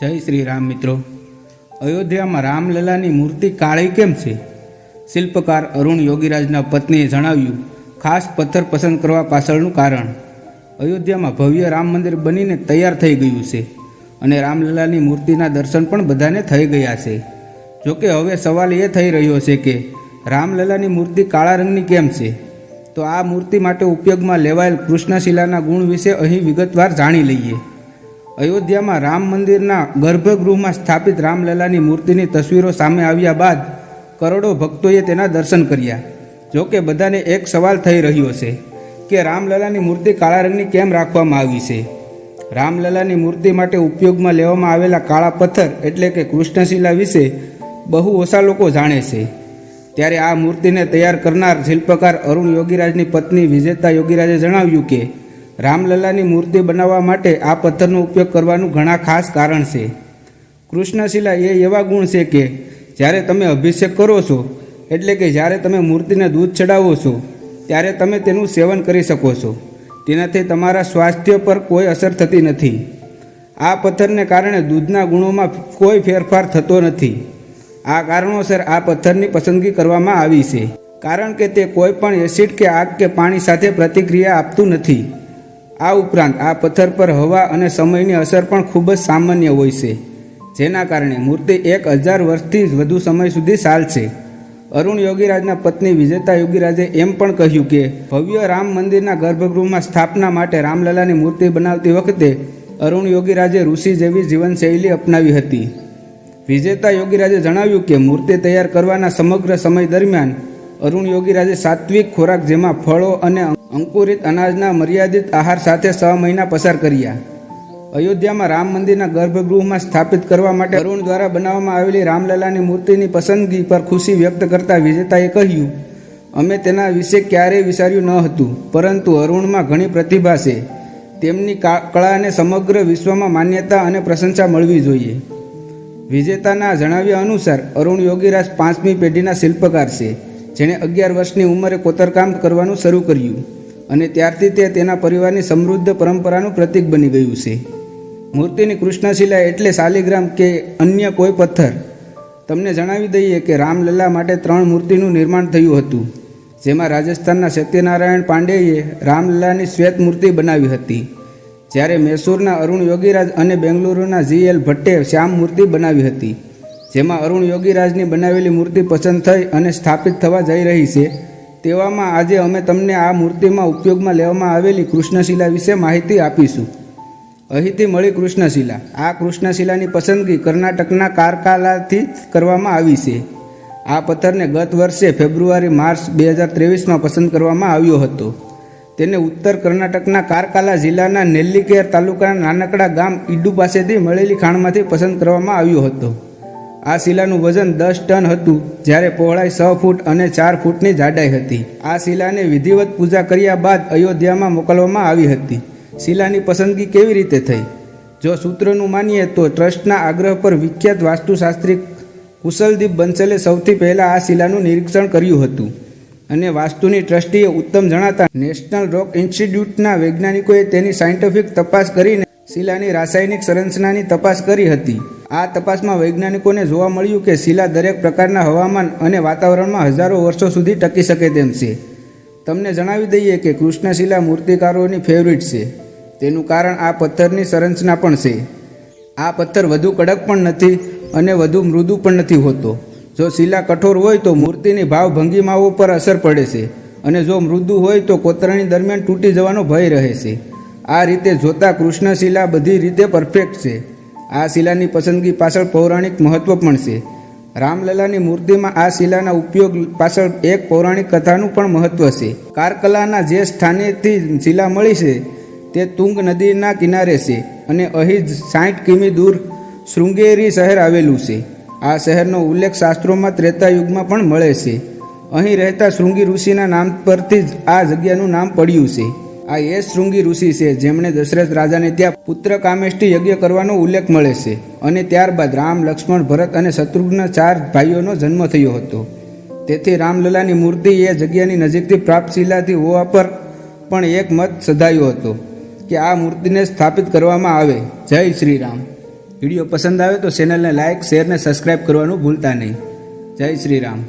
જય શ્રી રામ મિત્રો. અયોધ્યામાં રામલલાની મૂર્તિ કાળી કેમ છે? શિલ્પકાર અરુણ યોગીરાજના પત્નીએ જણાવ્યું, ખાસ પથ્થર પસંદ કરવા પાછળનું કારણ. અયોધ્યામાં ભવ્ય રામ મંદિર બનીને તૈયાર થઈ ગયું છે અને રામલલાની મૂર્તિના દર્શન પણ બધાને થઈ ગયા છે. જોકે હવે સવાલ એ થઈ રહ્યો છે કે, રામલલાની મૂર્તિ કાળા રંગની કેમ છે? તો આ મૂર્તિ માટે ઉપયોગમાં લેવાયેલ કૃષ્ણશિલાના ગુણ વિશે અહીં વિગતવાર જાણી લઈએ. અયોધ્યામાં રામ મંદિરના ગર્ભગૃહમાં સ્થાપિત રામલલાની મૂર્તિની તસવીરો સામે આવ્યા બાદ કરોડો ભક્તોએ તેના દર્શન કર્યા. જો કે બધાને એક સવાલ થઈ રહ્યો છે કે રામલલાની મૂર્તિ કાળા રંગની કેમ રાખવામાં આવી છે? રામલલાની મૂર્તિ માટે ઉપયોગમાં લેવામાં આવેલા કાળા પથ્થર એટલે કે કૃષ્ણશિલા વિશે બહુ ઓછા લોકો જાણે છે. ત્યારે આ મૂર્તિને તૈયાર કરનાર શિલ્પકાર અરુણ યોગીરાજની પત્ની વિજેતા યોગીરાજે જણાવ્યું કે રામલલાની મૂર્તિ બનાવવા માટે આ પથ્થરનો ઉપયોગ કરવાનું ઘણા ખાસ કારણ છે. કૃષ્ણશિલા એ એવા ગુણ છે કે જ્યારે તમે અભિષેક કરો છો, એટલે કે જ્યારે તમે મૂર્તિને દૂધ ચડાવો છો, ત્યારે તમે તેનું સેવન કરી શકો છો. તેનાથી તમારા સ્વાસ્થ્ય પર કોઈ અસર થતી નથી. આ પથ્થરને કારણે દૂધના ગુણોમાં કોઈ ફેરફાર થતો નથી. આ કારણોસર આ પથ્થરની પસંદગી કરવામાં આવી છે. કારણ કે તે કોઈ પણ એસિડ કે આગ કે પાણી સાથે પ્રતિક્રિયા આપતું નથી. આ ઉપરાંત આ પથ્થર પર હવા અને સમયની અસર પણ ખૂબ જ સામાન્ય હોય છે. જેના કારણે મૂર્તિ એક હજાર વર્ષથી વધુ સમય સુધી ચાલશે અરુણ યોગીરાજના પત્ની વિજેતા યોગીરાજે એમ પણ કહ્યું કે, ભવ્ય રામ મંદિરના ગર્ભગૃહમાં સ્થાપના માટે રામલલાની મૂર્તિ બનાવતી વખતે અરુણ યોગીરાજે ઋષિ જેવી જીવનશૈલી અપનાવી હતી. વિજેતા યોગીરાજે જણાવ્યું કે, મૂર્તિ તૈયાર કરવાના સમગ્ર સમય દરમિયાન અરુણ યોગીરાજે સાત્વિક ખોરાક જેમાં ફળો અને અંકુરિત અનાજના મર્યાદિત આહાર સાથે છ મહિના પસાર કર્યા. અયોધ્યામાં રામ મંદિરના ગર્ભગૃહમાં સ્થાપિત કરવા માટે અરુણ દ્વારા બનાવવામાં આવેલી રામલલાની મૂર્તિની પસંદગી પર ખુશી વ્યક્ત કરતા વિજેતાએ કહ્યું, અમે તેના વિશે ક્યારેય વિચાર્યું ન હતું, પરંતુ અરુણમાં ઘણી પ્રતિભા છે. તેમની કળાને સમગ્ર વિશ્વમાં માન્યતા અને પ્રશંસા મળવી જોઈએ. વિજેતાના જણાવ્યા અનુસાર, અરુણ યોગીરાજ પાંચમી પેઢીના શિલ્પકાર છે. જેણે અગિયાર વર્ષની ઉંમરે કોતરકામ કરવાનું શરૂ કર્યું અને ત્યારથી તે તેના પરિવારની સમૃદ્ધ પરંપરાનું પ્રતીક બની ગયું છે. મૂર્તિની કૃષ્ણશિલા એટલે શાલિગ્રામ કે અન્ય કોઈ પથ્થર. તમને જણાવી દઈએ કે રામલલ્લા માટે ત્રણ મૂર્તિનું નિર્માણ થયું હતું, જેમાં રાજસ્થાનના સત્યનારાયણ પાંડેએ રામલલ્લાની શ્વેત મૂર્તિ બનાવી હતી. જ્યારે મૈસૂરના અરુણ યોગીરાજ અને બેંગલુરુના જી એલ ભટ્ટે શ્યામ મૂર્તિ બનાવી હતી. જેમાં અરુણ યોગીરાજની બનાવેલી મૂર્તિ પસંદ થઈ અને સ્થાપિત થવા જઈ રહી છે. તેવામાં આજે અમે તમને આ મૂર્તિમાં ઉપયોગમાં લેવામાં આવેલી કૃષ્ણશિલા વિશે માહિતી આપીશું. અહીંથી મળી કૃષ્ણશિલા. આ કૃષ્ણશિલાની પસંદગી કર્ણાટકના કારકાલાથી કરવામાં આવી છે. આ પથ્થરને ગત વર્ષે ફેબ્રુઆરી, માર્ચ બે હજાર ત્રેવીસમાં પસંદ કરવામાં આવ્યો હતો. તેને ઉત્તર કર્ણાટકના કારકાલા જિલ્લાના નેલ્લીકેર તાલુકાના નાનકડા ગામ ઈડુ પાસેથી મળેલી ખાણમાંથી પસંદ કરવામાં આવ્યો હતો. આ શિલાનું વજન દસ ટન હતું, જ્યારે પહોળાઈ છ ફૂટ અને ચાર ફૂટની જાડાઈ હતી. આ શિલાને વિધિવત પૂજા કર્યા બાદ અયોધ્યામાં મોકલવામાં આવી હતી. શિલાની પસંદગી કેવી રીતે થઈ? જો સૂત્રનું માનીએ તો ટ્રસ્ટના આગ્રહ પર વિખ્યાત વાસ્તુશાસ્ત્રી કુશલદીપ બંસલે સૌથી પહેલાં આ શિલાનું નિરીક્ષણ કર્યું હતું. અને વાસ્તુની ટ્રસ્ટીએ ઉત્તમ જણાતા નેશનલ રોક ઇન્સ્ટિટ્યૂટના વૈજ્ઞાનિકોએ તેની સાયન્ટિફિક તપાસ કરીને શિલાની રાસાયણિક સંરચનાની તપાસ કરી હતી. આ તપાસમાં વૈજ્ઞાનિકોને જોવા મળ્યું કે શિલા દરેક પ્રકારના હવામાન અને વાતાવરણમાં હજારો વર્ષો સુધી ટકી શકે તેમ છે. તમને જણાવી દઈએ કે કૃષ્ણશિલા મૂર્તિકારોની ફેવરિટ છે. તેનું કારણ આ પથ્થરની સંરચના પણ છે. આ પથ્થર વધુ કડક પણ નથી અને વધુ મૃદુ પણ નથી હોતો. જો શિલા કઠોર હોય તો મૂર્તિની ભાવ ભંગીમાઓ પર અસર પડે છે અને જો મૃદુ હોય તો કોતરણી દરમિયાન તૂટી જવાનો ભય રહે છે. આ રીતે જોતા કૃષ્ણશિલા બધી રીતે પરફેક્ટ છે. આ શિલાની પસંદગી પાછળ પૌરાણિક મહત્વ પણ છે. રામલલાની મૂર્તિમાં આ શિલાના ઉપયોગ પાછળ એક પૌરાણિક કથાનું પણ મહત્વ છે. કારકલાના જે સ્થાનેથી શિલા મળી છે, તે તુંગ નદીના કિનારે છે અને અહીં જ સાઠ કિમી દૂર શૃંગેરી શહેર આવેલું છે. આ શહેરનો ઉલ્લેખ શાસ્ત્રોમાં ત્રેતા યુગમાં પણ મળે છે. અહીં રહેતા શૃંગી ઋષિના નામ પરથી જ આ જગ્યાનું નામ પડ્યું છે. આ એ શૃંગી ઋષિ છે, જેમણે દશરથ રાજાને ત્યાં પુત્ર કામેષ્ટી યજ્ઞ કરવાનો ઉલ્લેખ મળે છે. અને ત્યારબાદ રામ, લક્ષ્મણ, ભરત અને શત્રુઘ્ન ચાર ભાઈઓનો જન્મ થયો હતો. તેથી રામલલાની મૂર્તિ એ જગ્યાની નજીકથી પ્રાપ્ત શિલાથી હોવા પર પણ એક મત સધાયો હતો કે આ મૂર્તિને સ્થાપિત કરવામાં આવે. જય શ્રી રામ વીડિયો પસંદ આવે તો ચેનલને લાઇક શેર ને સબસ્ક્રાઈબ કરવાનું ભૂલતા નહીં. જય શ્રી રામ